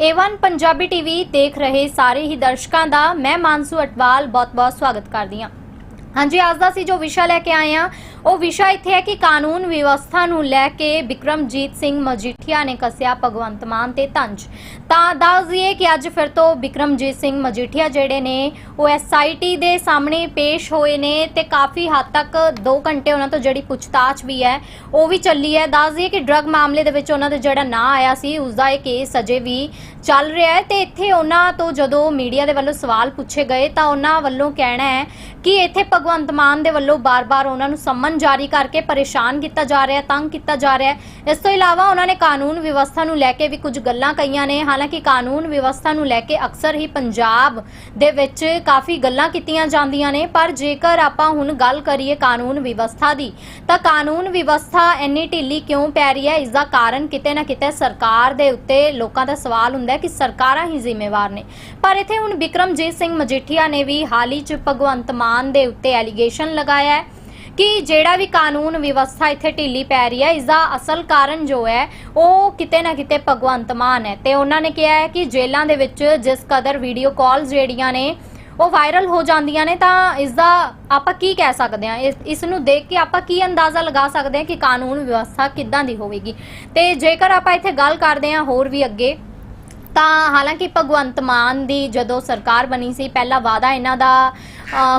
Avon Punjabi TV ਦੇਖ ਰਹੇ ਸਾਰੇ ਹੀ ਦਰਸ਼ਕਾਂ ਦਾ ਮੈਂ ਮਾਨਸੂ ਅਟਵਾਲ ਬਹੁਤ-ਬਹੁਤ ਸਵਾਗਤ ਕਰਦੀ ਹਾਂ। ਹਾਂਜੀ, ਅੱਜ ਦਾ ਅਸੀਂ ਜੋ ਵਿਸ਼ਾ ਲੈ ਕੇ ਆਏ ਹਾਂ ਉਹ ਵਿਸ਼ਾ ਇੱਥੇ ਹੈ ਕਿ ਕਾਨੂੰਨ ਵਿਵਸਥਾ ਨੂੰ ਲੈ ਕੇ ਬਿਕਰਮਜੀਤ ਸਿੰਘ ਮਜੀਠੀਆ ਨੇ ਕੱਸਿਆ ਭਗਵੰਤ ਮਾਨ ਤੇ ਤੰਜ ਤਾਂ ਦੱਸ ਦਈਏ ਕਿ ਅੱਜ ਫਿਰ ਤੋਂ ਬਿਕਰਮਜੀਤ ਸਿੰਘ ਮਜੀਠੀਆ ਜਿਹੜੇ ਨੇ, ਉਹ ਐਸਆਈਟੀ ਦੇ ਸਾਹਮਣੇ ਪੇਸ਼ ਹੋਏ ਨੇ ਤੇ ਕਾਫੀ ਹੱਦ ਤੱਕ 2 ਘੰਟੇ ਉਹਨਾਂ ਤੋਂ ਜਿਹੜੀ ਪੁੱਛਤਾਛ ਵੀ ਹੈ, ਉਹ ਵੀ ਚੱਲੀ ਹੈ। ਦੱਸ ਦਈਏ ਕਿ ਡਰੱਗ ਮਾਮਲੇ ਦੇ ਵਿੱਚ ਉਹਨਾਂ ਦਾ ਜਿਹੜਾ ਨਾਂ ਆਇਆ ਸੀ, ਉਸ ਦਾ ਇਹ ਕੇਸ ਅਜੇ ਵੀ ਚੱਲ ਰਿਹਾ ਹੈ ਤੇ ਇੱਥੇ ਉਹਨਾਂ ਤੋਂ ਜਦੋਂ ਮੀਡੀਆ ਦੇ ਵੱਲੋਂ ਸਵਾਲ ਪੁੱਛੇ ਗਏ ਤਾਂ ਉਹਨਾਂ ਵੱਲੋਂ ਕਹਿਣਾ ਹੈ ਕਿ ਇੱਥੇ ਭਗਵੰਤ ਮਾਨ ਦੇ ਵੱਲੋਂ ਬਾਰ-ਬਾਰ ਉਹਨਾਂ ਨੂੰ ਸੰਮਨ ਜਾਰੀ ਕਰਕੇ ਪਰੇਸ਼ਾਨ ਕੀਤਾ ਜਾ ਰਿਹਾ ਹੈ, ਤੰਗ ਕੀਤਾ ਜਾ ਰਿਹਾ ਹੈ। ਇਸ ਤੋਂ ਇਲਾਵਾ ਉਹਨਾਂ ਨੇ ਕਾਨੂੰਨ ਵਿਵਸਥਾ ਨੂੰ ਲੈ ਕੇ ਵੀ ਕੁਝ ਗੱਲਾਂ ਕਹੀਆਂ ਨੇ। ਹਾਲਾਂਕਿ ਕਾਨੂੰਨ ਵਿਵਸਥਾ ਨੂੰ ਲੈ ਕੇ ਅਕਸਰ ਹੀ ਪੰਜਾਬ ਦੇ ਵਿੱਚ ਕਾਫੀ ਗੱਲਾਂ ਕੀਤੀਆਂ ਜਾਂਦੀਆਂ ਨੇ, ਪਰ ਜੇਕਰ ਆਪਾਂ ਹੁਣ ਗੱਲ ਕਰੀਏ ਕਾਨੂੰਨ ਵਿਵਸਥਾ ਦੀ, ਤਾਂ ਕਾਨੂੰਨ ਵਿਵਸਥਾ ਇੰਨੀ ਢਿੱਲੀ ਕਿਉਂ ਪੈ ਰਹੀ ਹੈ? ਇਸ ਦਾ ਕਾਰਨ ਕਿਤੇ ਨਾ ਕਿਤੇ ਸਰਕਾਰ ਦੇ ਉੱਤੇ ਲੋਕਾਂ ਦਾ ਸਵਾਲ ਹੁੰਦਾ ਹੈ ਕਿ ਸਰਕਾਰਾਂ ਹੀ ਜ਼ਿੰਮੇਵਾਰ ਨੇ। ਪਰ ਇੱਥੇ ਹੁਣ ਬਿਕਰਮਜੀਤ ਸਿੰਘ ਮਜੀਠੀਆ ਨੇ ਵੀ ਹਾਲ ਹੀ ਚ ਭਗਵੰਤ ਮਾਨ ਦੇ ਉੱਤੇ ਐਲੀਗੇਸ਼ਨ ਲਗਾਇਆ ਹੈ। ਕਿ ਜਿਹੜਾ ਵੀ ਕਾਨੂੰਨ ਵਿਵਸਥਾ ਇੱਥੇ ਢਿੱਲੀ ਪੈ ਰਹੀ ਹੈ ਇਸ ਦਾ ਅਸਲ ਕਾਰਨ ਜੋ ਹੈ, ਉਹ ਕਿਤੇ ਨਾ ਕਿਤੇ ਭਗਵੰਤ ਮਾਨ ਹੈ। ਤੇ ਉਹਨਾਂ ਨੇ ਕਿਹਾ ਹੈ ਕਿ ਜੇਲ੍ਹਾਂ ਦੇ ਵਿੱਚ ਜਿਸ ਕਦਰ ਵੀਡੀਓ ਕਾਲਸ ਜਿਹੜੀਆਂ ਨੇ, ਉਹ ਵਾਇਰਲ ਹੋ ਜਾਂਦੀਆਂ ਨੇ, ਤਾਂ ਇਸ ਦਾ ਆਪਾਂ ਕੀ ਕਹਿ ਸਕਦੇ ਹਾਂ? ਇਸ- ਨੂੰ ਦੇਖ ਕੇ ਆਪਾਂ ਕੀ ਅੰਦਾਜ਼ਾ ਲਗਾ ਸਕਦੇ ਹਾਂ ਕਿ ਕਾਨੂੰਨ ਵਿਵਸਥਾ ਕਿੱਦਾਂ ਦੀ ਹੋਵੇਗੀ? ਤੇ ਜੇਕਰ ਆਪਾਂ ਇੱਥੇ ਗੱਲ ਕਰਦੇ ਹਾਂ ਹੋਰ ਵੀ ਅੱਗੇ ਤਾਂ ਹਾਲਾਂਕਿ ਭਗਵੰਤ ਮਾਨ ਦੀ ਜਦੋਂ ਸਰਕਾਰ ਬਣੀ ਸੀ, ਪਹਿਲਾ ਵਾਅਦਾ ਇਹਨਾਂ ਦਾ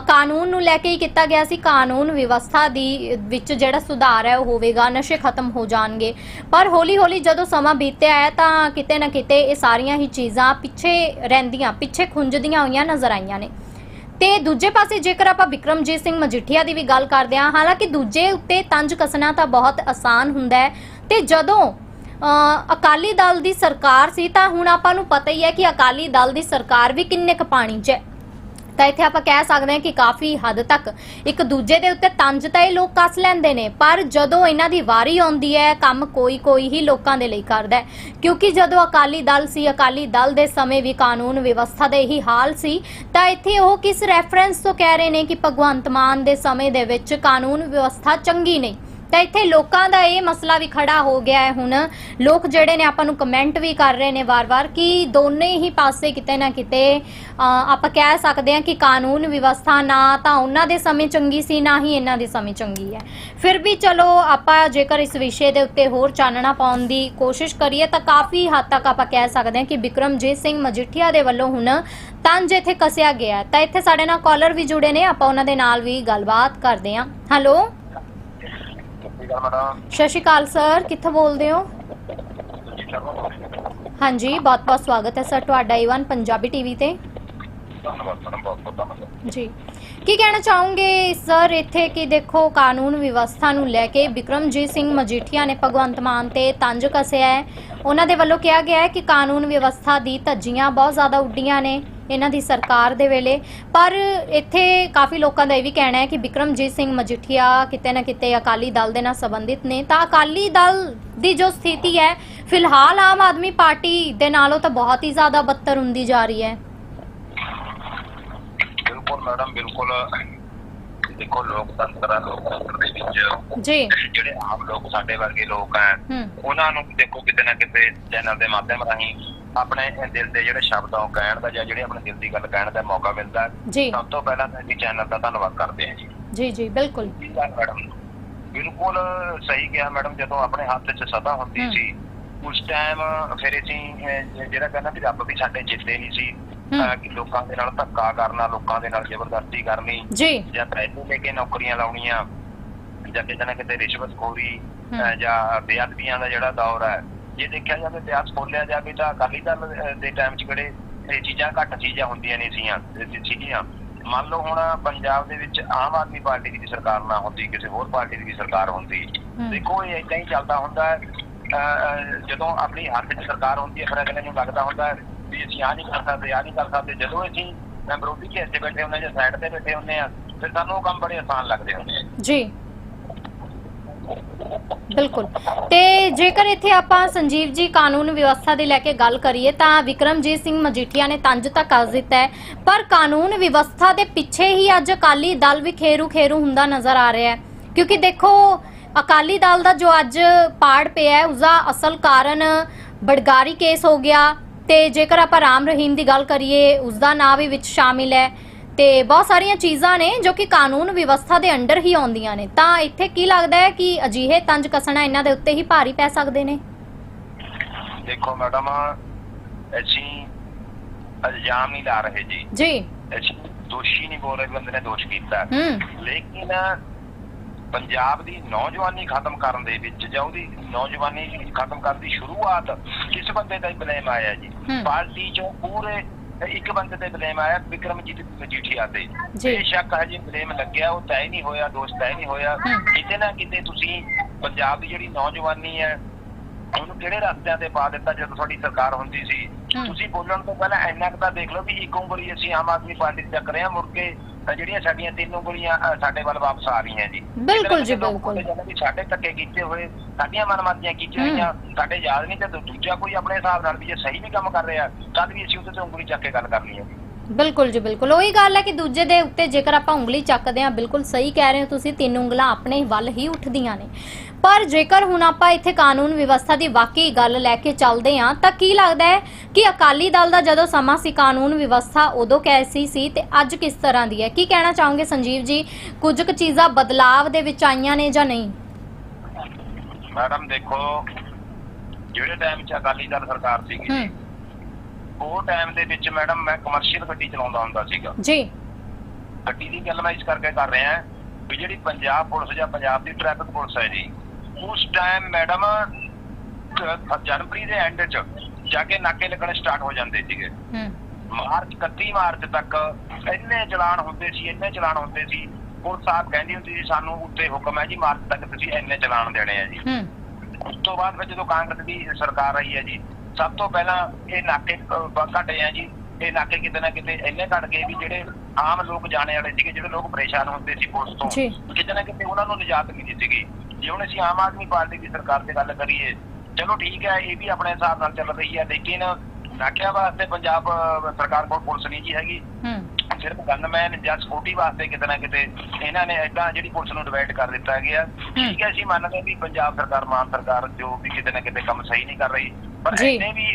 ਕਾਨੂੰਨ ਨੂੰ ਲੈ ਕੇ ਹੀ ਕੀਤਾ ਗਿਆ ਸੀ। ਕਾਨੂੰਨ ਵਿਵਸਥਾ ਦੀ ਵਿੱਚ ਜਿਹੜਾ ਸੁਧਾਰ ਹੈ, ਉਹ ਹੋਵੇਗਾ, ਨਸ਼ੇ ਖਤਮ ਹੋ ਜਾਣਗੇ। ਪਰ ਹੌਲੀ-ਹੌਲੀ ਜਦੋਂ ਸਮਾਂ ਬੀਤਿਆ ਹੈ, ਤਾਂ ਕਿਤੇ ਨਾ ਕਿਤੇ ਇਹ ਸਾਰੀਆਂ ਹੀ ਚੀਜ਼ਾਂ ਪਿੱਛੇ ਰਹਿੰਦੀਆਂ, ਪਿੱਛੇ ਖੁੰਝਦੀਆਂ ਹੋਈਆਂ ਨਜ਼ਰ ਆਈਆਂ ਨੇ। ਤੇ ਦੂਜੇ ਪਾਸੇ ਜੇਕਰ ਆਪਾਂ ਵਿਕਰਮਜੀਤ ਸਿੰਘ ਮਜੀਠੀਆ ਦੀ ਵੀ ਗੱਲ ਕਰਦੇ ਹਾਂ, ਹਾਲਾਂਕਿ ਦੂਜੇ ਉੱਤੇ ਤੰਜ ਕਸਣਾ ਤਾਂ ਬਹੁਤ ਆਸਾਨ ਹੁੰਦਾ ਹੈ। ਤੇ ਜਦੋਂ ਅਕਾਲੀ ਦਲ ਦੀ ਸਰਕਾਰ ਸੀ, ਤਾਂ ਹੁਣ ਆਪਾਂ ਨੂੰ ਪਤਾ ਹੀ ਹੈ ਕਿ ਅਕਾਲੀ ਦਲ ਦੀ ਸਰਕਾਰ ਵੀ ਕਿੰਨੇ ਕੁ ਪਾਣੀ 'ਚ ਹੈ। ਤਾਂ ਇੱਥੇ ਆਪਾਂ ਕਹਿ ਸਕਦੇ ਹਾਂ ਕਿ ਕਾਫੀ ਹੱਦ ਤੱਕ ਇੱਕ ਦੂਜੇ ਦੇ ਉੱਤੇ ਤੰਜ ਤਾਂ ਇਹ ਲੋਕ ਕੱਸ ਲੈਂਦੇ ਨੇ, ਪਰ ਜਦੋਂ ਇਹਨਾਂ ਦੀ ਵਾਰੀ ਆਉਂਦੀ ਹੈ, ਕੰਮ ਕੋਈ ਕੋਈ ਹੀ ਲੋਕਾਂ ਦੇ ਲਈ ਕਰਦਾ ਕਿਉਂਕਿ ਜਦੋਂ ਅਕਾਲੀ ਦਲ ਸੀ, ਅਕਾਲੀ ਦਲ ਦੇ ਸਮੇਂ ਵੀ ਕਾਨੂੰਨ ਵਿਵਸਥਾ ਦੇ ਹੀ ਹਾਲ ਸੀ, ਤਾਂ ਇੱਥੇ ਉਹ ਕਿਸ ਰੈਫਰੈਂਸ ਤੋਂ ਕਹਿ ਰਹੇ ਨੇ ਕਿ ਭਗਵੰਤ ਮਾਨ ਦੇ ਸਮੇਂ ਦੇ ਵਿੱਚ ਕਾਨੂੰਨ ਵਿਵਸਥਾ ਚੰਗੀ ਨਹੀਂ। ਤਾਂ ਇੱਥੇ ਲੋਕਾਂ ਦਾ ਇਹ ਮਸਲਾ ਵੀ ਖੜਾ ਹੋ ਗਿਆ ਹੈ ਹੁਣ। ਲੋਕ ਜਿਹੜੇ ਨੇ ਆਪਾਂ ਨੂੰ ਕਮੈਂਟ ਵੀ ਕਰ ਰਹੇ ਨੇ ਵਾਰ-ਵਾਰ ਕਿ ਦੋਨੇ ਹੀ ਪਾਸੇ ਕਿਤੇ ਨਾ ਕਿਤੇ ਆਪਾਂ ਕਹਿ ਸਕਦੇ ਹਾਂ ਕਿ ਕਾਨੂੰਨ ਵਿਵਸਥਾ ਨਾ ਤਾਂ ਉਹਨਾਂ ਦੇ ਸਮੇਂ ਚੰਗੀ ਸੀ, ਨਾ ਹੀ ਇਹਨਾਂ ਦੇ ਸਮੇਂ ਚੰਗੀ ਹੈ। ਫਿਰ ਵੀ ਚਲੋ ਆਪਾਂ ਜੇਕਰ ਇਸ ਵਿਸ਼ੇ ਦੇ ਉੱਤੇ ਹੋਰ ਚਾਨਣਾ ਪਾਉਣ ਦੀ ਕੋਸ਼ਿਸ਼ ਕਰੀਏ ਤਾਂ ਕਾਫੀ ਹੱਦ ਤੱਕ ਆਪਾਂ ਕਹਿ ਸਕਦੇ ਹਾਂ ਕਿ ਬਿਕਰਮਜੀਤ ਸਿੰਘ ਮਜੀਠੀਆ ਦੇ ਵੱਲੋਂ ਹੁਣ ਤੰਜ ਇੱਥੇ ਕਸਿਆ ਗਿਆ ਤਾਂ ਇੱਥੇ ਸਾਡੇ ਨਾਲ ਕਾਲਰ ਵੀ ਜੁੜੇ ਨੇ, ਆਪਾਂ ਉਹਨਾਂ ਦੇ ਨਾਲ ਵੀ ਗੱਲਬਾਤ ਕਰਦੇ ਹਾਂ। ਹੈਲੋ ਸਤਿ ਸ਼੍ਰੀ ਅਕਾਲ ਮੈਡਮ। ਸਤਿ ਸ਼੍ਰੀ ਅਕਾਲ ਸਰ ਕਿੱਥੋਂ ਬੋਲਦੇ ਹੋ? ਹਾਂਜੀ ਬਹੁਤ ਬਹੁਤ ਸਵਾਗਤ ਹੈ ਸਰ ਤੁਹਾਡਾ ਈਵਨ ਪੰਜਾਬੀ ਟੀਵੀ ਤੇ। ਧੰਨਵਾਦ ਮੈਡਮ ਬਹੁਤ ਬਹੁਤ ਧੰਨਵਾਦ। ਜੀ। ਕੀ ਕਹਿਣਾ ਚਾਹੋਗੇ ਸਰ ਇੱਥੇ ਕਿ ਦੇਖੋ ਕਾਨੂੰਨ ਵਿਵਸਥਾ ਨੂੰ ਲੈ ਕੇ ਬਿਕਰਮਜੀਤ ਸਿੰਘ ਮਜੀਠੀਆ ਨੇ ਭਗਵੰਤ ਮਾਨ ਤੇ ਤੰਜ ਕਸਿਆ ਹੈ। ਉਹਨਾਂ ਦੇ ਵੱਲੋਂ ਕਿਹਾ ਗਿਆ ਹੈ ਕਿ ਕਾਨੂੰਨ ਵਿਵਸਥਾ ਦੀ ਧੱਜੀਆਂ ਬਹੁਤ ਜ਼ਿਆਦਾ ਉੱਡੀਆਂ ਨੇ। ਇਹਨਾਂ ਦੀ ਸਰਕਾਰ ਦੇ ਵੇਲੇ। ਪਰ ਇੱਥੇ ਕਾਫੀ ਲੋਕਾਂ ਦਾ ਇਹ ਵੀ ਕਹਿਣਾ ਹੈ ਕਿ ਬਿਕਰਮਜੀਤ ਸਿੰਘ ਮਜੀਠੀਆ ਕਿਤੇ ਨਾ ਕਿਤੇ ਅਕਾਲੀ ਦਲ ਦੇ ਨਾਲ ਸੰਬੰਧਿਤ ਨੇ। ਤਾਂ ਅਕਾਲੀ ਦਲ ਦੀ ਜੋ ਸਥਿਤੀ ਹੈ ਫਿਲਹਾਲ ਆਮ ਆਦਮੀ ਪਾਰਟੀ ਦੇ ਨਾਲੋਂ ਤਾਂ ਬਹੁਤ ਹੀ ਜ਼ਿਆਦਾ ਬੱਤਰ ਹੁੰਦੀ ਜਾ ਰਹੀ ਹੈ। ਬਿਲਕੁਲ ਮੈਡਮ ਬਿਲਕੁਲ। ਦੇਖੋ ਲੋਕਤੰਤਰ ਆ ਲੋਕਤੰਤਰ ਦੇ ਵਿੱਚ ਜੀ। ਜਿਹੜੇ ਆਮ ਲੋਕ ਸਾਡੇ ਵਰਗੇ ਲੋਕ ਆ ਉਹਨਾਂ ਨੂੰ ਦੇਖੋ ਕਿਤੇ ਨਾ ਕਿਤੇ ਚੈਨਲ ਦੇ ਮਾਧਿਅਮ ਰਾਹੀਂ ਆਪਣੇ ਦਿਲ ਦੇ ਜਿਹੜੇ ਸ਼ਬਦ ਆ ਉਹ ਕਹਿਣ ਦਾ ਜਾਂ ਜਿਹੜੇ ਆਪਣੇ ਦਿਲ ਦੀ ਗੱਲ ਕਹਿਣ ਦਾ ਮੌਕਾ ਮਿਲਦਾ। ਜੀ। ਸਭ ਤੋਂ ਪਹਿਲਾਂ ਤਾਂ ਅਸੀਂ ਚੈਨਲ ਦਾ ਧੰਨਵਾਦ ਕਰਦੇ ਹਾਂ ਜੀ। ਜੀ ਜੀ ਬਿਲਕੁਲ। ਬਿਲਕੁਲ ਸਹੀ ਕਿਹਾ ਮੈਡਮ ਜਦੋਂ ਆਪਣੇ ਹੱਥ 'ਚ ਸਤਾ ਹੁੰਦੀ। ਸੀ ਉਸ ਟਾਈਮ ਫਿਰ ਅਸੀਂ ਜਿਹੜਾ ਕਹਿੰਦਾ ਵੀ ਰੱਬ ਵੀ ਸਾਡੇ ਜਿੱਤੇ ਨਹੀਂ ਸੀ ਕਿ ਲੋਕਾਂ ਦੇ ਨਾਲ ਧੱਕਾ ਕਰਨਾ ਲੋਕਾਂ ਦੇ ਨਾਲ ਜ਼ਬਰਦਸਤੀ ਕਰਨੀ ਜੀ। ਜਾਂ ਪੈਸੇ ਲੈ ਕੇ ਨੌਕਰੀਆਂ ਲਾਉਣੀਆਂ ਜਾਂ ਕਿਤੇ ਨਾ ਕਿਤੇ ਰਿਸ਼ਵਤਖੋਰੀ ਜਾਂ ਬੇਅਦਬੀਆਂ ਦਾ ਜਿਹੜਾ ਦੌਰ ਹੈ ਜੇ ਦੇਖਿਆ ਜਾਵੇ ਇਤਿਹਾਸ ਖੋਲਿਆ ਜਾਵੇ ਤਾਂ ਅਕਾਲੀ ਦਲ ਦੇ ਟਾਈਮ 'ਚ ਕਿਹੜੇ ਇਹ ਚੀਜ਼ਾਂ ਘੱਟ ਚੀਜ਼ਾਂ ਹੁੰਦੀਆਂ ਨਹੀਂ ਸੀਆਂ ਸੀਗੀਆਂ। ਮੰਨ ਲਓ ਹੁਣ ਪੰਜਾਬ ਦੇ ਵਿੱਚ ਆਮ ਆਦਮੀ ਪਾਰਟੀ ਦੀ ਸਰਕਾਰ ਨਾ ਹੁੰਦੀ ਕਿਸੇ ਹੋਰ ਪਾਰਟੀ ਦੀ ਸਰਕਾਰ ਹੁੰਦੀ। ਦੇਖੋ ਇਹ ਇਦਾਂ ਹੀ ਚੱਲਦਾ ਹੁੰਦਾ ਜਦੋਂ ਆਪਣੀ ਹੱਥ 'ਚ ਸਰਕਾਰ ਹੁੰਦੀ ਹੈ ਫਿਰ ਅਗਲੇ ਨੂੰ ਲੱਗਦਾ ਹੁੰਦਾ ਵੀ ਅਸੀਂ ਆਹ ਨਹੀਂ ਕਰ ਸਕਦੇ ਆਹ ਨਹੀਂ ਕਰ ਸਕਦੇ। ਜਦੋਂ ਅਸੀਂ ਵਿਰੋਧੀ ਘੇਰ 'ਚ ਬੈਠੇ ਹੁੰਦੇ ਜਾਂ ਸਾਈਡ ਤੇ ਬੈਠੇ ਹੁੰਦੇ ਆ ਫਿਰ ਸਾਨੂੰ ਉਹ ਕੰਮ ਬੜੇ ਆਸਾਨ ਲੱਗਦੇ ਹੁੰਦੇ ਆ। ਜੀ। ਬਿਲਕੁਲ। ਤੇ ਜੇਕਰ ਇੱਥੇ ਆਪਾਂ ਸੰਜੀਵ ਜੀ ਕਾਨੂੰਨ ਵਿਵਸਥਾ ਦੇ ਲੈ ਕੇ ਗੱਲ ਕਰੀਏ, ਤਾਂ ਵਿਕਰਮਜੀਤ ਸਿੰਘ ਮਜੀਠੀਆ ਨੇ ਤੰਜ ਤਾਂ ਕਰ ਦਿੱਤਾ ਹੈ, ਪਰ ਕਾਨੂੰਨ ਵਿਵਸਥਾ ਦੇ ਪਿੱਛੇ ਹੀ ਅੱਜ ਅਕਾਲੀ ਦਲ ਵੀ ਖੇਰੂ ਖੇਰੂ ਹੁੰਦਾ ਨਜ਼ਰ ਆ ਰਿਹਾ ਹੈ। ਕਿਉਂਕਿ ਦੇਖੋ, ਅਕਾਲੀ ਦਲ ਦਾ ਜੋ ਅੱਜ ਪਾੜ ਪਿਆ ਹੈ, ਉਸਦਾ ਅਸਲ ਕਾਰਨ ਬੜਗਾਰੀ ਕੇਸ ਹੋ ਗਿਆ। ਤੇ ਜੇਕਰ ਆਪਾਂ ਰਾਮ ਰਹੀਮ ਦੀ ਗੱਲ ਕਰੀਏ ਉਸ ਦਾ ਨਾਂ ਵੀ ਵਿੱਚ ਸ਼ਾਮਿਲ ਹੈ। ਤੇ ਬਹੁਤ ਸਾਰੀਆਂ ਚੀਜ਼ਾਂ ਨੇ ਜੋ ਕਿ ਕਾਨੂੰਨ ਵਿਵਸਥਾ ਦੇ ਅੰਡਰ ਹੀ ਆਉਂਦੀਆਂ ਨੇ। ਤਾਂ ਇੱਥੇ ਕੀ ਲੱਗਦਾ ਹੈ ਕਿ ਅਜਿਹੇ ਤੰਜ ਕਸਣਾ ਇਹਨਾਂ ਦੇ ਉੱਤੇ ਹੀ ਭਾਰੀ ਪੈ ਸਕਦੇ ਨੇ? ਦੇਖੋ ਮੈਡਮ ਅਸੀਂ ਇਲਜ਼ਾਮ ਨਹੀਂ ਲਾ ਰਹੇ ਜੀ। ਜੀ। ਅਸੀਂ ਦੋਸ਼ੀ ਨਹੀਂ ਬੋਲ ਰਹੇ ਬੰਦੇ ਨੇ ਦੋਸ਼ ਕੀਤਾ। ਲੇਕਿਨ ਪੰਜਾਬ ਦੀ ਨੌਜਵਾਨੀ ਖਤਮ ਕਰਨ ਦੇ ਵਿੱਚ ਜਾਂ ਉਹਦੀ ਨੌਜਵਾਨੀ ਖਤਮ ਕਰਨ ਦੀ ਸ਼ੁਰੂਆਤ ਕਿਸ ਬੰਦੇ ਦਾ ਹੀ ਬਲੇਮ ਆਇਆ ਜੀ। ਪਾਰਟੀ ਚੋਂ ਪੂਰੇ ਇੱਕ ਬੰਦੇ ਤੇ ਬਲੇਮ ਆਇਆ ਵਿਕਰਮਜੀਤ ਮਜੀਠੀਆ ਤੇ ਜੀ। ਬੇਸ਼ੱਕ ਹਜੇ ਬਲੇਮ ਲੱਗਿਆ ਉਹ ਤੈਅ ਨਹੀਂ ਹੋਇਆ ਦੋਸ਼ ਤੈਅ ਨਹੀਂ ਹੋਇਆ। ਕਿਤੇ ਨਾ ਕਿਤੇ ਤੁਸੀਂ ਪੰਜਾਬ ਦੀ ਜਿਹੜੀ ਨੌਜਵਾਨੀ ਹੈ ਉਹਨੂੰ ਕਿਹੜੇ ਰਸਤਿਆਂ ਤੇ ਪਾ ਦਿੱਤਾ ਜਦੋਂ ਤੁਹਾਡੀ ਸਰਕਾਰ ਹੁੰਦੀ ਸੀ। ਤੁਸੀਂ ਬੋਲਣ ਤੋਂ ਪਹਿਲਾਂ ਇੰਨਾ ਕੁ ਤਾਂ ਦੇਖ ਲਓ ਵੀ ਇੱਕ ਉਂਗਲੀ ਅਸੀਂ ਆਮ ਆਦਮੀ ਪਾਰਟੀ ਤੇ ਚੱਕ ਰਹੇ ਹਾਂ ਮੁੜ ਕੇ ਤਾਂ ਜਿਹੜੀਆਂ ਸਾਡੀਆਂ ਤਿੰਨ ਉਂਗਲੀਆਂ ਸਾਡੇ ਵੱਲ ਵਾਪਸ ਆ ਰਹੀਆਂ ਜੀ ਬਿਲਕੁਲ ਜੀ, ਬਿਲਕੁਲ। ਸਾਡੇ ਧੱਕੇ ਕੀਤੇ ਹੋਏ ਸਾਡੀਆਂ ਮਨਮਰਜ਼ੀਆਂ ਕੀਤੀਆਂ। ਹੋਈਆਂ ਸਾਡੇ ਯਾਦ ਨਹੀਂ ਤੇ ਦੂਜਾ ਕੋਈ ਆਪਣੇ ਹਿਸਾਬ ਨਾਲ ਵੀ ਜੇ ਸਹੀ ਵੀ ਕੰਮ ਕਰ ਰਿਹਾ ਤਦ ਵੀ ਅਸੀਂ ਉਹਦੇ ਤੇ ਉਂਗਲੀ ਚੱਕ ਕੇ ਗੱਲ ਕਰਨੀ ਹੈ ਬਿਲਕੁਲ ਜੀ ਬਿਲਕੁਲ ਉਹੀ ਗੱਲ ਹੈ ਕਿ ਦੂਜੇ ਦੇ ਉੱਤੇ ਜੇਕਰ ਆਪਾਂ ਉਂਗਲੀ ਚੱਕਦੇ ਹਾਂ ਬਿਲਕੁਲ ਸਹੀ ਕਹਿ ਰਹੇ ਹੋ ਤੁਸੀਂ ਤਿੰਨ ਉਂਗਲਾਂ ਆਪਣੇ ਵੱਲ ਹੀ ਉੱਠਦੀਆਂ ਨੇ ਪਰ ਜੇਕਰ ਹੁਣ ਆਪਾਂ ਇੱਥੇ ਕਾਨੂੰਨ ਵਿਵਸਥਾ ਦੀ ਵਾਕਈ ਗੱਲ ਲੈ ਕੇ ਚੱਲਦੇ ਹਾਂ ਤਾਂ ਕੀ ਲੱਗਦਾ ਹੈ ਕਿ ਅਕਾਲੀ ਦਲ ਦਾ ਜਦੋਂ ਸਮਾਂ ਸੀ ਕਾਨੂੰਨ ਵਿਵਸਥਾ ਉਦੋਂ ਕੈਸੀ ਸੀ ਤੇ ਅੱਜ ਕਿਸ ਤਰ੍ਹਾਂ ਦੀ ਹੈ? ਕੀ ਕਹਿਣਾ ਚਾਹੋਗੇ ਸੰਜੀਵ ਜੀ? ਕੁਝ ਕੁ ਚੀਜ਼ਾਂ ਬਦਲਾਵ ਦੇ ਵਿੱਚ ਆਈਆਂ ਨੇ ਜਾਂ ਨਹੀਂ? ਮੈਡਮ ਦੇਖੋ ਜਿਹੜੇ ਟਾਈਮ 'ਚ ਅਕਾਲੀ ਦਲ ਸਰਕਾਰ ਸੀਗੀ ਹੂੰ। ਉਹ ਟਾਈਮ ਦੇ ਵਿੱਚ ਮੈਡਮ ਮੈਂ ਕਮਰਸ਼ੀਅਲ ਗੱਡੀ ਚਲਾਉਂਦਾ ਹੁੰਦਾ ਸੀਗਾ। ਜੀ। ਗੱਡੀ ਦੀ ਗੱਲ ਮੈਂ ਇਸ ਕਰਕੇ ਕਰ ਰਿਹਾ ਵੀ ਜਿਹੜੀ ਪੰਜਾਬ ਪੁਲਿਸ ਜਾਂ ਪੰਜਾਬ ਦੀ ਟ੍ਰੈਫਿਕ ਪੁਲਿਸ ਹੈ ਜੀ ਉਸ ਟਾਈਮ ਮੈਡਮ ਜਨਵਰੀ ਦੇ ਐਂਡ 'ਚ ਜਾ ਕੇ ਨਾਕੇ ਲੱਗਣੇ ਸਟਾਰਟ ਹੋ ਜਾਂਦੇ ਸੀਗੇ। ਮਾਰਚ 31 ਮਾਰਚ ਤੱਕ ਇੰਨੇ ਚਲਾਨ ਹੁੰਦੇ ਸੀ ਇੰਨੇ ਚਲਾਨ ਹੁੰਦੇ ਸੀ। ਪੁਲਿਸ ਸਾਹਿਬ ਕਹਿੰਦੀ ਹੁੰਦੀ ਸੀ ਸਾਨੂੰ ਉੱਤੇ ਹੁਕਮ ਹੈ ਜੀ ਮਾਰਚ ਤੱਕ ਤੁਸੀਂ ਇੰਨੇ ਚਲਾਨ ਦੇਣੇ ਆ ਜੀ। ਉਸ ਤੋਂ ਬਾਅਦ ਫਿਰ ਜਦੋਂ ਕਾਂਗਰਸ ਦੀ ਸਰਕਾਰ ਆਈ ਹੈ ਜੀ ਸਭ ਤੋਂ ਪਹਿਲਾਂ ਇਹ ਨਾਕੇ ਘਟੇ ਆ ਜੀ। ਇਹ ਨਾਕੇ ਕਿਤੇ ਨਾ ਕਿਤੇ ਇੰਨੇ ਘਟ ਗਏ ਵੀ ਜਿਹੜੇ ਆਮ ਲੋਕ ਜਾਣੇ ਵਾਲੇ ਸੀਗੇ ਜਿਹੜੇ ਲੋਕ ਪਰੇਸ਼ਾਨ ਹੁੰਦੇ ਸੀ ਪੁਲਿਸ ਤੋਂ। ਕਿਤੇ ਨਾ ਕਿਤੇ ਉਹਨਾਂ ਨੂੰ ਨਿਜਾਤ ਮਿਲੀ ਸੀਗੀ। ਜੇ ਹੁਣ ਅਸੀਂ ਆਮ ਆਦਮੀ ਪਾਰਟੀ ਦੀ ਸਰਕਾਰ ਤੇ ਗੱਲ ਕਰੀਏ ਚਲੋ ਠੀਕ ਹੈ ਇਹ ਵੀ ਆਪਣੇ ਹਿਸਾਬ ਨਾਲ ਚੱਲ ਰਹੀ ਹੈ ਲੇਕਿਨ ਨਾਕਿਆਂ ਵਾਸਤੇ ਪੰਜਾਬ ਸਰਕਾਰ ਕੋਲ ਪੁਲਿਸ ਨਹੀਂ ਜੀ ਹੈਗੀ। ਸਿਰਫ ਗਨਮੈਨ ਜਾਂ ਸਕਿਉਰਟੀ ਵਾਸਤੇ ਕਿਤੇ ਨਾ ਕਿਤੇ ਇਹਨਾਂ ਨੇ ਏਦਾਂ ਜਿਹੜੀ ਪੁਲਿਸ ਨੂੰ ਡਿਵਾਈਡ ਕਰ ਦਿੱਤਾ ਗਿਆ ਠੀਕ ਹੈ ਅਸੀਂ ਮੰਨਦੇ ਵੀ ਪੰਜਾਬ ਸਰਕਾਰ ਮਾਨ ਸਰਕਾਰ ਜੋ ਵੀ ਕਿਤੇ ਨਾ ਕਿਤੇ ਕੰਮ ਸਹੀ ਨਹੀਂ ਕਰ ਰਹੀ ਪਰ। ਇਹਨੇ ਵੀ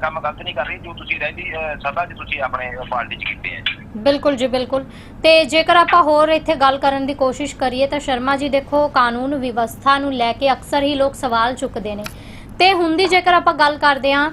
ਕੰਮ ਗਲਤ ਨਹੀਂ ਕਰ ਰਹੀ ਜੋ ਤੁਸੀਂ ਰਹਿੰਦੀ ਸਭਾ 'ਚ ਤੁਸੀਂ ਆਪਣੇ ਪਾਰਟੀ 'ਚ ਕੀਤੇ ਹੈ ਬਿਲਕੁਲ ਜੀ, ਬਿਲਕੁਲ। ਤੇ ਜੇਕਰ ਆਪਾਂ ਹੋਰ ਇੱਥੇ ਗੱਲ ਕਰਨ ਦੀ ਕੋਸ਼ਿਸ਼ ਕਰੀਏ ਤਾਂ ਸ਼ਰਮਾ ਜੀ ਦੇਖੋ, ਕਾਨੂੰਨ ਵਿਵਸਥਾ ਨੂੰ ਲੈ ਕੇ ਅਕਸਰ ਹੀ ਲੋਕ ਸਵਾਲ ਚੁੱਕਦੇ ਨੇ। ਤੇ ਹੁਣ ਦੀ ਜੇਕਰ ਆਪਾਂ ਗੱਲ ਕਰਦੇ ਹਾਂ,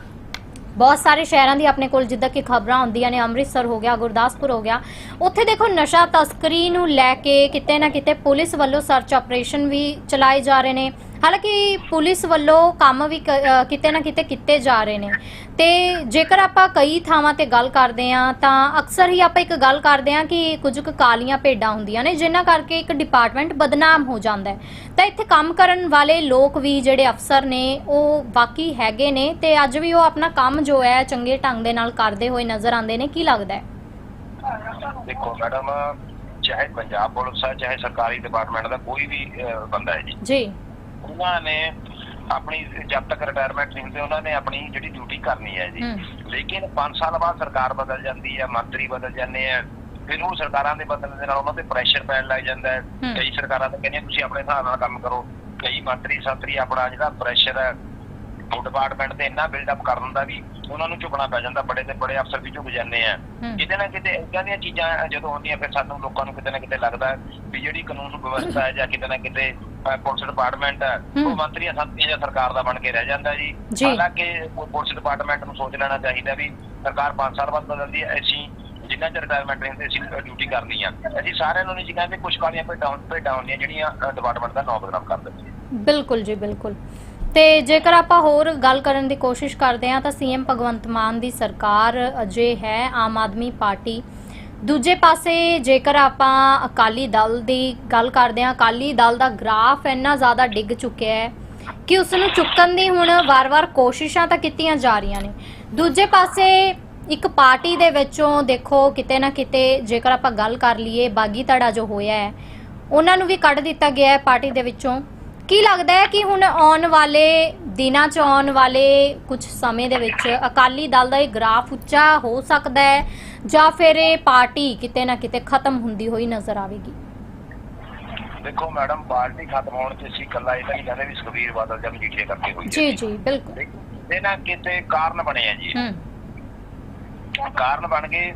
ਬਹੁਤ ਸਾਰੇ ਸ਼ਹਿਰਾਂ ਦੀ ਆਪਣੇ ਕੋਲ ਜਿੱਦਾਂ ਕਿ ਖਬਰਾਂ ਆਉਂਦੀਆਂ ਨੇ, ਅੰਮ੍ਰਿਤਸਰ ਹੋ ਗਿਆ, ਗੁਰਦਾਸਪੁਰ ਹੋ ਗਿਆ, ਉੱਥੇ ਦੇਖੋ ਨਸ਼ਾ ਤਸਕਰੀ ਨੂੰ ਲੈ ਕੇ ਕਿਤੇ ਨਾ ਕਿਤੇ ਪੁਲਿਸ ਵੱਲੋਂ ਸਰਚ ਆਪਰੇਸ਼ਨ ਵੀ ਚਲਾਏ ਜਾ ਰਹੇ ਨੇ। ਹਾਲਾਂਕਿ ਪੁਲਿਸ ਵੱਲੋਂ ਕੰਮ ਵੀ ਕ- ਅ, ਕਿਤੇ ਨਾ ਕਿਤੇ ਕੀਤੇ ਜਾ ਰਹੇ ਨੇ। ਤੇ ਜੇਕਰ ਆਪਾਂ ਕਈ ਥਾਵਾਂ ਤੇ ਗੱਲ ਕਰਦੇ ਆ ਤਾਂ ਅਕਸਰ ਹੀ ਆਪਾਂ ਇੱਕ ਗੱਲ ਕਰਦੇ ਆ ਕਿ ਕੁਝ ਕੁ ਕਾਲੀਆਂ ਭੇਡਾਂ ਹੁੰਦੀਆਂ ਨੇ ਜਿਨ੍ਹਾਂ ਕਰਕੇ ਇੱਕ ਡਿਪਾਰਟਮੈਂਟ ਬਦਨਾਮ ਹੋ ਜਾਂਦਾ ਹੈ। ਤਾਂ ਇੱਥੇ ਕੰਮ ਕਰਨ ਵਾਲੇ ਲੋਕ ਵੀ ਜਿਹੜੇ ਅਫਸਰ ਨੇ ਉਹ ਬਾਕੀ ਹੈਗੇ ਨੇ ਤੇ ਅੱਜ ਵੀ ਉਹ ਆਪਣਾ ਕੰਮ ਜੋ ਹੈ ਚੰਗੇ ਢੰਗ ਦੇ ਨਾਲ ਕਰਦੇ ਹੋਏ ਨਜ਼ਰ ਆਉਂਦੇ ਨੇ। ਕੀ ਲੱਗਦਾ ਹੈ? ਦੇਖੋ ਮੈਡਮ ਚਾਹੇ ਪੰਜਾਬ ਪੁਲਿਸ ਹੈ ਚਾਹੇ ਸਰਕਾਰੀ ਡਿਪਾਰਟਮੈਂਟ ਦਾ ਕੋਈ ਵੀ ਅਹ, ਬੰਦਾ ਹੈ ਜੀ। ਜੀ। ਉਹਨਾਂ ਨੇ ਆਪਣੀ ਜਦ ਤੱਕ ਰਿਟਾਇਰਮੈਂਟ ਨਹੀਂ ਹੁੰਦੇ ਉਹਨਾਂ ਨੇ ਆਪਣੀ ਜਿਹੜੀ ਡਿਊਟੀ ਕਰਨੀ ਹੈ ਜੀ। ਲੇਕਿਨ 5 ਸਾਲ ਬਾਅਦ ਸਰਕਾਰ ਬਦਲ ਜਾਂਦੀ ਹੈ ਮੰਤਰੀ ਬਦਲ ਜਾਂਦੇ ਆ ਫਿਰ ਉਹ ਸਰਕਾਰਾਂ ਦੇ ਬਦਲਣ ਦੇ ਨਾਲ ਉਹਨਾਂ ਤੇ ਪ੍ਰੈਸ਼ਰ ਪੈਣ ਲੱਗ ਜਾਂਦਾ ਹੈ। ਕਈ ਸਰਕਾਰਾਂ ਤਾਂ ਕਹਿੰਦੀਆਂ ਤੁਸੀਂ ਆਪਣੇ ਹਿਸਾਬ ਨਾਲ ਕੰਮ ਕਰੋ। ਕਈ ਮੰਤਰੀ ਸੰਤਰੀ ਆਪਣਾ ਜਿਹੜਾ ਪ੍ਰੈਸ਼ਰ ਹੈ ਉਹ ਡਿਪਾਰਟਮੈਂਟ ਤੇ ਇੰਨਾ ਬਿਲਡ ਅਪ ਕਰ ਦਿੰਦਾ ਵੀ ਉਹਨਾਂ ਨੂੰ ਝੁਕਣਾ ਪੈ ਜਾਂਦਾ ਬੜੇ ਤੇ ਬੜੇ ਅਫਸਰ ਵੀ ਝੁਕ ਜਾਂਦੇ ਆ। ਕਿਤੇ ਨਾ ਕਿਤੇ ਇਦਾਂ ਦੀਆਂ ਚੀਜ਼ਾਂ ਜਦੋਂ ਹੁੰਦੀਆਂ ਫਿਰ ਸਾਨੂੰ ਲੋਕਾਂ ਨੂੰ ਕਿਤੇ ਨਾ ਕਿਤੇ ਲੱਗਦਾ ਵੀ ਜਿਹੜੀ ਕਾਨੂੰਨ ਵਿਵਸਥਾ ਹੈ ਜਾਂ ਕਿਤੇ ਨਾ ਕਿਤੇ ਪੁਲਿਸ ਡਿਪਾਰਟਮੈਂਟ ਹੈ। ਉਹ ਮੰਤਰੀਆਂ ਸੰਤਰੀਆਂ ਜਾਂ ਸਰਕਾਰ ਦਾ ਬਣ ਕੇ ਰਹਿ ਜਾਂਦਾ ਜੀ। ਹਾਲਾਂਕਿ ਪੁਲਿਸ ਡਿਪਾਰਟਮੈਂਟ ਨੂੰ ਸੋਚ ਲੈਣਾ ਚਾਹੀਦਾ ਵੀ ਸਰਕਾਰ 5 ਸਾਲ ਬਾਅਦ ਬਦਲਦੀ ਹੈ ਅਸੀਂ ਜਿੰਨਾ ਚਿਰ ਰਿਟਾਇਰਮੈਂਟ ਰਹਿੰਦੇ ਅਸੀਂ ਡਿਊਟੀ ਕਰਨੀ ਆ ਅਸੀਂ ਸਾਰਿਆਂ ਨੂੰ ਨਹੀਂ ਜੀ ਕਹਿੰਦੇ ਕੁਝ ਕਾਲੀਆਂ ਭੇਡਾਂ ਭੇਡਾਂ ਹੁੰਦੀਆਂ ਜਿਹੜੀਆਂ ਡਿਪਾਰਟਮੈਂਟ ਦਾ ਨਾਮ ਬਦਨਾਮ ਕਰ ਦਿੰਦੀਆਂ ਬਿਲਕੁਲ ਜੀ ਬਿਲਕੁਲ ਤੇ ਜੇਕਰ ਆਪਾਂ ਹੋਰ ਗੱਲ ਕਰਨ ਦੀ ਕੋਸ਼ਿਸ਼ ਕਰਦੇ ਹਾਂ ਤਾਂ ਸੀਐਮ ਭਗਵੰਤ ਮਾਨ ਦੀ ਸਰਕਾਰ ਅਜੇ ਹੈ ਆਮ ਆਦਮੀ ਪਾਰਟੀ ਦੂਜੇ ਪਾਸੇ ਜੇਕਰ ਆਪਾਂ ਅਕਾਲੀ ਦਲ ਦੀ ਗੱਲ ਕਰਦੇ ਹਾਂ, ਅਕਾਲੀ ਦਲ ਦਾ ਗ੍ਰਾਫ ਇੰਨਾ ਜ਼ਿਆਦਾ ਡਿੱਗ ਚੁੱਕਿਆ ਹੈ ਕਿ ਉਸ ਨੂੰ ਚੁੱਕਣ ਦੀ ਹੁਣ ਵਾਰ-ਵਾਰ ਕੋਸ਼ਿਸ਼ਾਂ ਤਾਂ ਕੀਤੀਆਂ ਜਾ ਰਹੀਆਂ ਨੇ। ਦੂਜੇ ਪਾਸੇ ਇੱਕ ਪਾਰਟੀ ਦੇ ਵਿੱਚੋਂ ਦੇਖੋ ਕਿਤੇ ਨਾ ਕਿਤੇ ਜੇਕਰ ਆਪਾਂ ਗੱਲ ਕਰ ਲਈਏ, ਬਾਗੀ ਧੜਾ ਜੋ ਹੋਇਆ ਹੈ, ਉਹਨਾਂ ਨੂੰ ਵੀ ਕੱਢ ਦਿੱਤਾ ਗਿਆ ਹੈ ਪਾਰਟੀ ਦੇ ਵਿੱਚੋਂ। ਕੀ ਲੱਗਦਾ ਹੈ ਕਿ ਹੁਣ ਆਉਣ ਵਾਲੇ ਦਿਨਾਂ 'ਚ, ਆਉਣ ਵਾਲੇ ਕੁਝ ਸਮੇਂ ਦੇ ਵਿੱਚ ਅਕਾਲੀ ਦਲ ਦਾ ਇਹ ਗ੍ਰਾਫ ਉੱਚਾ ਹੋ ਸਕਦਾ ਹੈ? ਜਾਂ ਫਿਰ ਇਹ ਪਾਰਟੀ ਕਿਤੇ ਨਾ ਕਿਤੇ ਖਤਮ ਹੁੰਦੀ ਹੋਈ ਨਜ਼ਰ ਆਵੇਗੀ? ਦੇਖੋ ਮੈਡਮ ਪਾਰਟੀ ਖਤਮ ਹੋਣ ਤੇ ਅਸੀਂ ਇਕੱਲਾ ਇਹ ਤਾਂ ਨਹੀਂ ਕਹਿੰਦੇ ਵੀ ਸੁਖਬੀਰ ਬਾਦਲ ਜਾਂ ਮਜੀਠੀਆ ਕਰਕੇ ਹੋਈ ਜੀ ਜੀ ਬਿਲਕੁਲ। ਨਾ ਕਿਤੇ ਕਾਰਨ ਬਣੇ ਆ ਜੀ। ਕਾਰਨ ਬਣ ਗਏ।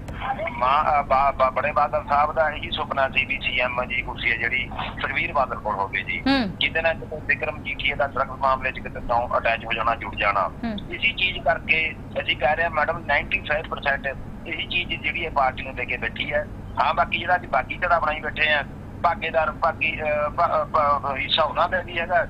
ਮਾਂ ਬੜੇ ਬਾਦਲ ਸਾਹਿਬ ਦਾ ਇਹੀ ਸੁਪਨਾ ਸੀ ਵੀ ਸੀਐਮ ਜੀ ਕੁਰਸੀ ਹੈ ਜਿਹੜੀ ਸੁਖਵੀਰ ਬਾਦਲ ਕੋਲ ਹੋਵੇ ਜੀ। ਕਿਤੇ ਨਾ ਕਿਤੇ ਵਿਕਰਮ ਜੀਠੀਏ ਦਾ ਡਰਗ ਮਾਮਲੇ 'ਚ ਕਿਤੇ ਤੋਂ ਅਟੈਚ ਹੋ ਜਾਣਾ ਜੁੜ ਜਾਣਾ। ਇਸੀ ਚੀਜ਼ ਕਰਕੇ ਅਸੀਂ ਕਹਿ ਰਹੇ ਹਾਂ ਮੈਡਮ 95% ਇਹੀ ਚੀਜ਼ ਜਿਹੜੀ ਹੈ ਪਾਰਟੀ ਨੂੰ ਲੈ ਕੇ ਬੈਠੀ ਹੈ ਹਾਂ ਬਾਕੀ ਜਿਹੜਾ ਅੱਜ ਬਾਕੀ ਧੜਾ ਬਣਾਈ ਬੈਠੇ ਆ ਭਾਗੇਦਾਰ ਬਾਕੀ ਹਿੱਸਾ ਉਹਨਾਂ ਦਾ ਵੀ ਹੈਗਾ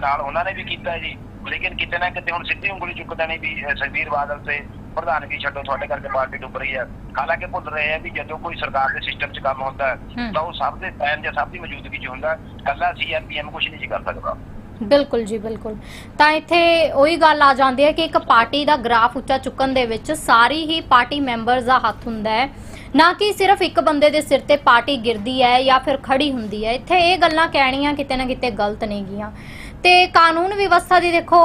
ਨਾਲ ਉਹਨਾਂ ਨੇ ਵੀ ਕੀਤਾ ਜੀ ਲੇਕਿਨ ਕਿਤੇ ਨਾ ਕਿਤੇ ਹੁਣ ਸਿੱਧੀ ਉਂਗਲੀ ਚੁੱਕਦਾ ਨਹੀਂ ਵੀ ਸੁਖਬੀਰ ਬਾਦਲ ਤੇ ਪ੍ਰਧਾਨਗੀ ਛੱਡੋ ਤੁਹਾਡੇ ਕਰਕੇ ਪਾਰਟੀ ਡੁੱਬ ਰਹੀ ਹੈ ਹਾਲਾਂਕਿ ਭੁੱਲ ਰਹੇ ਆ ਵੀ ਜਦੋਂ ਕੋਈ ਸਰਕਾਰ ਦੇ ਸਿਸਟਮ 'ਚ ਕੰਮ ਹੁੰਦਾ। ਤਾਂ ਉਹ ਸਭ ਦੇ ਪੈਨ ਜਾਂ ਸਭ ਦੀ ਮੌਜੂਦਗੀ 'ਚ ਹੁੰਦਾ। ਕੱਲਾ ਸੀਐਮ ਪੀਐਮ ਕੁਝ ਨਹੀਂ ਜੀ ਕਰ ਸਕਦਾ ਬਿਲਕੁਲ ਜੀ, ਬਿਲਕੁਲ। ਤਾਂ ਇੱਥੇ ਉਹੀ ਗੱਲ ਆ ਜਾਂਦੀ ਹੈ ਕਿ ਇੱਕ ਪਾਰਟੀ ਦਾ ਗ੍ਰਾਫ ਉੱਚਾ ਚੁੱਕਣ ਦੇ ਵਿੱਚ ਸਾਰੀ ਹੀ ਪਾਰਟੀ ਮੈਂਬਰਸ ਦਾ ਹੱਥ ਹੁੰਦਾ ਹੈ। ਨਾ ਕਿ ਸਿਰਫ ਇੱਕ ਬੰਦੇ ਦੇ ਸਿਰ ਤੇ ਪਾਰਟੀ ਗਿਰਦੀ ਹੈ ਜਾਂ ਫਿਰ ਖੜੀ ਹੁੰਦੀ ਹੈ। ਇੱਥੇ ਇਹ ਗੱਲਾਂ ਕਹਿਣੀਆਂ ਕਿਤੇ ਨਾ ਕਿਤੇ ਗਲਤ ਨੇਗੀਆਂ ਤੇ ਕਾਨੂੰਨ ਵਿਵਸਥਾ ਦੀ ਦੇਖੋ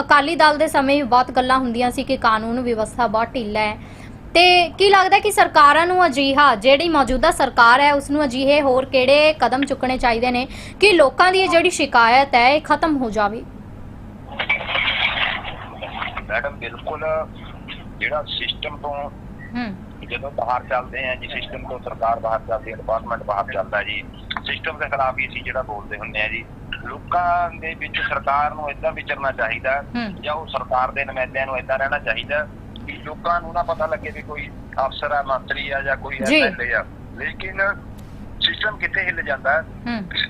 ਅਕਾਲੀ ਦਲ ਦੇ ਸਮੇਂ ਵੀ ਬਹੁਤ ਗੱਲਾਂ ਹੁੰਦੀਆਂ ਸੀ ਕਿ ਕਾਨੂੰਨ ਵਿਵਸਥਾ ਬਹੁਤ ਢਿੱਲਾ ਹੈ। ਤੇ ਕੀ ਲੱਗਦਾ ਕਿ ਸਰਕਾਰਾਂ ਨੂੰ ਅਜਿਹਾ ਜਿਹੜੀ ਮੌਜੂਦਾ ਸਰਕਾਰ ਹੈ ਉਸ ਨੂੰ ਅਜਿਹੇ ਹੋਰ ਕਿਹੜੇ ਕਦਮ ਚੁੱਕਣੇ ਚਾਹੀਦੇ ਨੇ ਕਿ ਲੋਕਾਂ ਦੀ ਇਹ ਜਿਹੜੀ ਸ਼ਿਕਾਇਤ ਹੈ ਇਹ ਖਤਮ ਹੋ ਜਾਵੇ? ਮੈਡਮ ਬਿਲਕੁਲ ਜਿਹੜਾ ਸਿਸਟਮ ਤੋਂ ਹੂੰ। ਜਦੋਂ ਬਾਹਰ ਚੱਲਦੇ ਆ ਜੀ ਸਿਸਟਮ ਤੋਂ ਸਰਕਾਰ ਬਾਹਰ ਚੱਲਦੀ ਹੈ ਡਿਪਾਰਟਮੈਂਟ ਬਾਹਰ ਚੱਲਦਾ ਜੀ ਸਿਸਟਮ ਦੇ ਖਿਲਾਫ ਹੀ ਅਸੀਂ ਜਿਹੜਾ ਬੋਲਦੇ ਹੁੰਦੇ ਆ ਜੀ ਲੋਕਾਂ ਦੇ ਵਿੱਚ ਸਰਕਾਰ ਨੂੰ ਇਦਾਂ ਵਿਚਰਨਾ ਚਾਹੀਦਾ ਜਾਂ ਉਹ ਸਰਕਾਰ ਦੇ ਨੁਮਾਇੰਦਿਆਂ ਨੂੰ ਇਦਾਂ ਰਹਿਣਾ ਚਾਹੀਦਾ ਲੋਕਾਂ ਨੂੰ ਨਾ ਪਤਾ ਲੱਗੇ ਵੀ ਕੋਈ ਅਫਸਰ ਆ ਮੰਤਰੀ ਆ ਜਾਂ ਕੋਈ। ਐਮਐਲਏ ਆ। ਲੇਕਿਨ ਸਿਸਟਮ ਕਿੱਥੇ ਹਿੱਲ ਜਾਂਦਾ?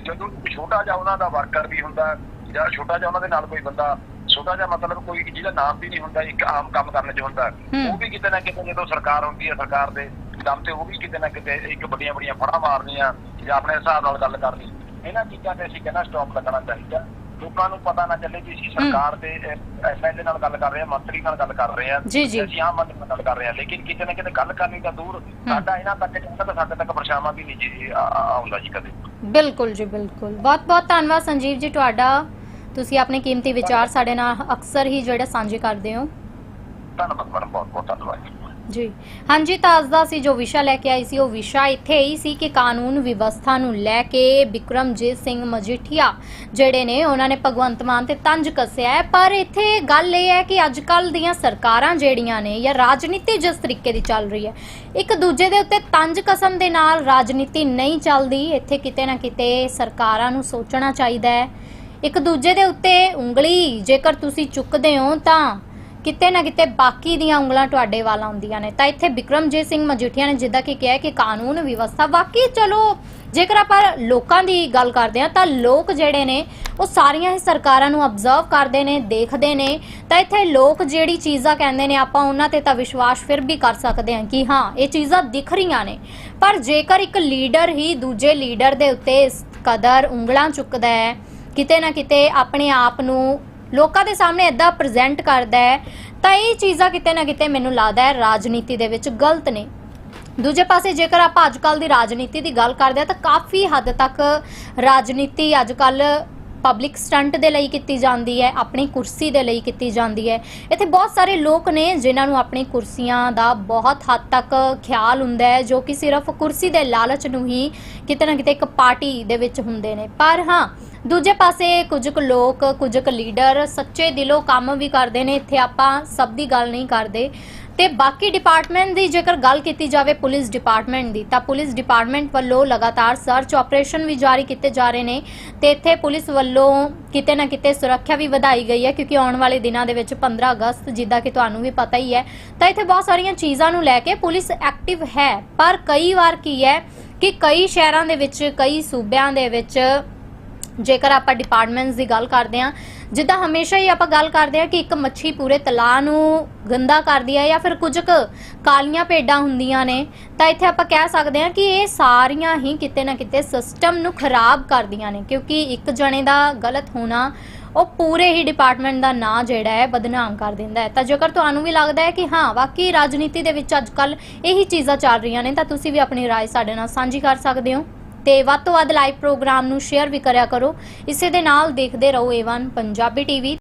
ਜਦੋਂ ਛੋਟਾ ਜਿਹਾ ਉਹਨਾਂ ਦਾ ਵਰਕਰ ਵੀ ਹੁੰਦਾ ਜਾਂ ਛੋਟਾ ਜਿਹਾ ਉਹਨਾਂ ਦੇ ਨਾਲ ਕੋਈ ਬੰਦਾ ਛੋਟਾ ਜਿਹਾ ਮਤਲਬ ਕੋਈ ਜਿਹਦਾ ਨਾਮ ਵੀ ਨਹੀਂ ਹੁੰਦਾ ਇੱਕ ਆਮ ਕੰਮ ਕਰਨ 'ਚ ਹੁੰਦਾ। ਉਹ ਵੀ ਕਿਤੇ ਨਾ ਕਿਤੇ ਜਦੋਂ ਸਰਕਾਰ ਹੁੰਦੀ ਹੈ ਸਰਕਾਰ ਦੇ ਦਮ ਤੇ ਉਹ ਵੀ ਕਿਤੇ ਨਾ ਕਿਤੇ ਇੱਕ ਵੱਡੀਆਂ ਵੱਡੀਆਂ ਫੜਾਂ ਮਾਰਨੀਆਂ ਜਾਂ ਆਪਣੇ ਹਿਸਾਬ ਨਾਲ ਗੱਲ ਕਰਨੀ। ਇਹਨਾਂ ਚੀਜ਼ਾਂ ਤੇ ਅਸੀਂ ਕਹਿੰਦਾ ਸਟਾਪ ਲੱਗਣਾ ਚਾਹੀਦਾ। ਲੋਕਾਂ ਨੂੰ ਪਤਾ ਨਾ ਚੱਲੇ ਕਿ ਅਸੀਂ ਸਰਕਾਰ ਦੇ ਐਮਐਲਏ ਨਾਲ ਗੱਲ ਕਰ ਰਹੇ ਹਾਂ ਮੰਤਰੀ ਨਾਲ ਗੱਲ ਕਰ ਰਹੇ ਹਾਂ। ਅਸੀਂ ਆਮ ਬੰਦੇ ਨਾਲ ਗੱਲ ਕਰ ਰਹੇ ਹਾਂ। ਲੇਕਿਨ ਕਿਤੇ ਨਾ ਕਿਤੇ ਗੱਲ ਕਰਨੀ ਤਾਂ ਦੂਰ ਸਾਡਾ ਇਹਨਾਂ ਤੱਕ ਜਾਂਦਾ ਤਾਂ ਸਾਡੇ ਤੱਕ ਪਰਛਾਵਾਂ ਵੀ ਨਹੀਂ ਜੀ ਆਉਂਦਾ ਜੀ ਕਦੇ। ਬਿਲਕੁਲ ਜੀ ਬਿਲਕੁਲ। ਬਹੁਤ ਬਹੁਤ ਧੰਨਵਾਦ ਸੰਜੀਵ ਜੀ ਤੁਹਾਡਾ। ਤੁਸੀਂ ਆਪਣੇ ਕੀਮਤੀ ਵਿਚਾਰ ਸਾਡੇ ਨਾਲ ਅਕਸਰ ਹੀ ਜਿਹੜੇ ਸਾਂਝੇ ਕਰਦੇ ਹੋ। ਧੰਨਵਾਦ ਬਹੁਤ ਬਹੁਤ ਧੰਨਵਾਦ। ਜੀ। ਹਾਂਜੀ ਤਾਂ ਅੱਜ ਦਾ ਅਸੀਂ ਜੋ ਵਿਸ਼ਾ ਲੈ ਕੇ ਆਈ ਸੀ, ਉਹ ਵਿਸ਼ਾ ਇੱਥੇ ਹੀ ਸੀ ਕਿ ਕਾਨੂੰਨ ਵਿਵਸਥਾ ਨੂੰ ਲੈ ਕੇ ਬਿਕਰਮਜੀਤ ਸਿੰਘ ਮਜੀਠੀਆ ਜਿਹੜੇ ਨੇ, ਉਹਨਾਂ ਨੇ ਭਗਵੰਤ ਮਾਨ ਤੇ ਤੰਜ ਕੱਸਿਆ ਹੈ। ਪਰ ਇੱਥੇ ਗੱਲ ਇਹ ਹੈ ਕਿ ਅੱਜ ਕੱਲ ਦੀਆਂ ਸਰਕਾਰਾਂ ਜਿਹੜੀਆਂ ਨੇ, ਜਾਂ ਰਾਜਨੀਤੀ ਜਿਸ ਤਰੀਕੇ ਦੀ ਚੱਲ ਰਹੀ ਹੈ, ਇੱਕ ਦੂਜੇ ਦੇ ਉੱਤੇ ਤੰਜ ਕਸਮ ਦੇ ਨਾਲ ਰਾਜਨੀਤੀ ਨਹੀਂ ਚੱਲਦੀ। ਇੱਥੇ ਕਿਤੇ ਨਾ ਕਿਤੇ ਸਰਕਾਰਾਂ ਨੂੰ ਸੋਚਣਾ ਚਾਹੀਦਾ ਹੈ। ਇੱਕ ਦੂਜੇ ਦੇ ਉੱਤੇ ਉਂਗਲੀ, ਜੇਕਰ ਤੁਸੀਂ ਚੁੱਕਦੇ ਹੋ ਤਾਂ ਕਿਤੇ ਨਾ ਕਿਤੇ ਬਾਕੀ ਦੀਆਂ ਉਂਗਲਾਂ ਤੁਹਾਡੇ ਵੱਲ ਆਉਂਦੀਆਂ ਨੇ। ਤਾਂ ਇੱਥੇ ਬਿਕਰਮਜੀਤ ਸਿੰਘ ਮਜੀਠੀਆ ਨੇ ਜਿੱਦਾਂ ਕਿ ਕਿਹਾ ਕਿ ਕਾਨੂੰਨ ਵਿਵਸਥਾ ਬਾਕੀ ਚਲੋ, ਜੇਕਰ ਆਪਾਂ ਲੋਕਾਂ ਦੀ ਗੱਲ ਕਰਦੇ ਹਾਂ, ਤਾਂ ਲੋਕ ਜਿਹੜੇ ਨੇ, ਉਹ ਸਾਰੀਆਂ ਹੀ ਸਰਕਾਰਾਂ ਨੂੰ ਅਬਜ਼ਰਵ ਕਰਦੇ ਨੇ, ਦੇਖਦੇ ਨੇ। ਤਾਂ ਇੱਥੇ ਲੋਕ ਜਿਹੜੀ ਚੀਜ਼ਾਂ ਕਹਿੰਦੇ ਨੇ, ਆਪਾਂ ਉਹਨਾਂ ਤੇ ਤਾਂ ਵਿਸ਼ਵਾਸ ਫਿਰ ਵੀ ਕਰ ਸਕਦੇ ਹਾਂ ਕਿ ਹਾਂ, ਇਹ ਚੀਜ਼ਾਂ ਦਿਖ ਰਹੀਆਂ ਨੇ। ਪਰ ਜੇਕਰ ਇੱਕ ਲੀਡਰ ਹੀ ਦੂਜੇ ਲੀਡਰ ਦੇ ਉੱਤੇ ਇਸ ਕਦਰ ਉਂਗਲਾਂ ਚੁੱਕਦਾ ਹੈ, ਕਿਤੇ ਨਾ ਕਿਤੇ ਆਪਣੇ ਆਪ ਨੂੰ ਲੋਕਾਂ ਦੇ ਸਾਹਮਣੇ ਇਦਾਂ ਪ੍ਰੈਜ਼ੈਂਟ ਕਰਦਾ ਹੈ, ਤਾਂ ਇਹ ਚੀਜ਼ਾਂ ਕਿਤੇ ਨਾ ਕਿਤੇ ਮੈਨੂੰ ਲੱਗਦਾ ਹੈ ਰਾਜਨੀਤੀ ਦੇ ਵਿੱਚ ਗਲਤ ਨੇ। ਦੂਜੇ ਪਾਸੇ ਜੇਕਰ ਆਪਾਂ ਅੱਜਕੱਲ ਦੀ ਰਾਜਨੀਤੀ ਦੀ ਗੱਲ ਕਰਦੇ ਹਾਂ, ਤਾਂ ਕਾਫੀ ਹੱਦ ਤੱਕ ਰਾਜਨੀਤੀ ਅੱਜਕੱਲ ਪਬਲਿਕ ਸਟੰਟ ਦੇ ਲਈ ਕੀਤੀ ਜਾਂਦੀ ਹੈ, ਆਪਣੀ ਕੁਰਸੀ ਦੇ ਲਈ ਕੀਤੀ ਜਾਂਦੀ ਹੈ। ਇੱਥੇ ਬਹੁਤ ਸਾਰੇ ਲੋਕ ਨੇ ਜਿਨ੍ਹਾਂ ਨੂੰ ਆਪਣੀ ਕੁਰਸੀਆਂ ਦਾ ਬਹੁਤ ਹੱਦ ਤੱਕ ਖਿਆਲ ਹੁੰਦਾ ਹੈ, ਜੋ ਕਿ ਸਿਰਫ ਕੁਰਸੀ ਦੇ ਲਾਲਚ ਨੂੰ ਹੀ ਕਿਤੇ ਨਾ ਕਿਤੇ ਇੱਕ ਪਾਰਟੀ ਦੇ ਵਿੱਚ ਹੁੰਦੇ ਨੇ। ਪਰ ਹਾਂ ਦੂਜੇ ਪਾਸੇ ਕੁਝ ਕੁ ਲੋਕ, ਕੁਝ ਕੁ ਲੀਡਰ ਸੱਚੇ ਦਿਲੋਂ ਕੰਮ ਵੀ ਕਰਦੇ ਨੇ, ਇੱਥੇ ਆਪਾਂ ਸਭ ਦੀ ਗੱਲ ਨਹੀਂ ਕਰਦੇ। ਤੇ ਬਾਕੀ ਡਿਪਾਰਟਮੈਂਟ ਦੀ ਜੇਕਰ ਗੱਲ ਕੀਤੀ ਜਾਵੇ ਪੁਲਿਸ ਡਿਪਾਰਟਮੈਂਟ ਦੀ, ਤਾਂ ਪੁਲਿਸ ਡਿਪਾਰਟਮੈਂਟ ਵੱਲੋਂ ਲਗਾਤਾਰ ਸਰਚ ਆਪਰੇਸ਼ਨ ਵੀ ਜਾਰੀ ਕੀਤੇ ਜਾ ਰਹੇ ਨੇ। ਤੇ ਇੱਥੇ ਪੁਲਿਸ ਵੱਲੋਂ ਕਿਤੇ ਨਾ ਕਿਤੇ ਸੁਰੱਖਿਆ ਵੀ ਵਧਾਈ ਗਈ ਹੈ, ਕਿਉਂਕਿ ਆਉਣ ਵਾਲੇ ਦਿਨਾਂ ਦੇ ਵਿੱਚ 15 ਅਗਸਤ, ਜਿੱਦਾਂ ਕਿ ਤੁਹਾਨੂੰ ਵੀ ਪਤਾ ਹੀ ਹੈ, ਤਾਂ ਇੱਥੇ ਬਹੁਤ ਸਾਰੀਆਂ ਚੀਜ਼ਾਂ ਨੂੰ ਲੈ ਕੇ ਪੁਲਿਸ ਐਕਟਿਵ ਹੈ। ਪਰ ਕਈ ਵਾਰ ਕੀ ਹੈ ਕਿ ਕਈ ਸ਼ਹਿਰਾਂ ਦੇ ਵਿੱਚ, ਕਈ ਸੂਬਿਆਂ ਦੇ ਵਿੱਚ ਜੇਕਰ ਆਪਾਂ ਡਿਪਾਰਟਮੈਂਟਸ ਦੀ ਗੱਲ ਕਰਦੇ ਹਾਂ ਜਿੱਦਾਂ ਹਮੇਸ਼ਾ ਹੀ ਆਪਾਂ ਗੱਲ ਕਰਦੇ ਹਾਂ ਕਿ ਇੱਕ ਮੱਛੀ ਪੂਰੇ ਤਲਾਅ ਨੂੰ ਗੰਦਾ ਕਰਦੀ ਹੈ ਜਾਂ ਫਿਰ ਕੁਝ ਕੁ ਕਾਲੀਆਂ ਭੇਡਾਂ ਹੁੰਦੀਆਂ ਨੇ ਤਾਂ ਇੱਥੇ ਆਪਾਂ ਕਹਿ ਸਕਦੇ ਹਾਂ ਕਿ ਇਹ ਸਾਰੀਆਂ ਹੀ ਕਿਤੇ ਨਾ ਕਿਤੇ ਸਿਸਟਮ ਨੂੰ ਖਰਾਬ ਕਰਦੀਆਂ ਨੇ ਕਿਉਂਕਿ ਇੱਕ ਜਣੇ ਦਾ ਗਲਤ ਹੋਣਾ ਉਹ ਪੂਰੇ ਹੀ ਡਿਪਾਰਟਮੈਂਟ ਦਾ ਨਾਂ ਜਿਹੜਾ ਹੈ ਬਦਨਾਮ ਕਰ ਦਿੰਦਾ ਹੈ ਤਾਂ ਜੇਕਰ ਤੁਹਾਨੂੰ ਵੀ ਲੱਗਦਾ ਹੈ ਕਿ ਹਾਂ ਵਾਕਈ ਰਾਜਨੀਤੀ ਦੇ ਵਿੱਚ ਅੱਜਕੱਲ ਇਹੀ ਚੀਜ਼ਾਂ ਚੱਲ ਰਹੀਆਂ ਨੇ ਤਾਂ ਤੁਸੀਂ ਵੀ ਆਪਣੀ رائے ਸਾਡੇ ਨਾਲ ਸਾਂਝੀ ਕਰ ਸਕਦੇ ਹੋ ਤੇ ਵੱਧ ਤੋਂ ਵੱਧ ਲਾਈਵ ਪ੍ਰੋਗਰਾਮ ਨੂੰ ਸ਼ੇਅਰ ਵੀ ਕਰਿਆ ਕਰੋ। ਇਸੇ ਦੇ ਨਾਲ ਦੇਖਦੇ ਰਹੋ A1 ਪੰਜਾਬੀ ਟੀਵੀ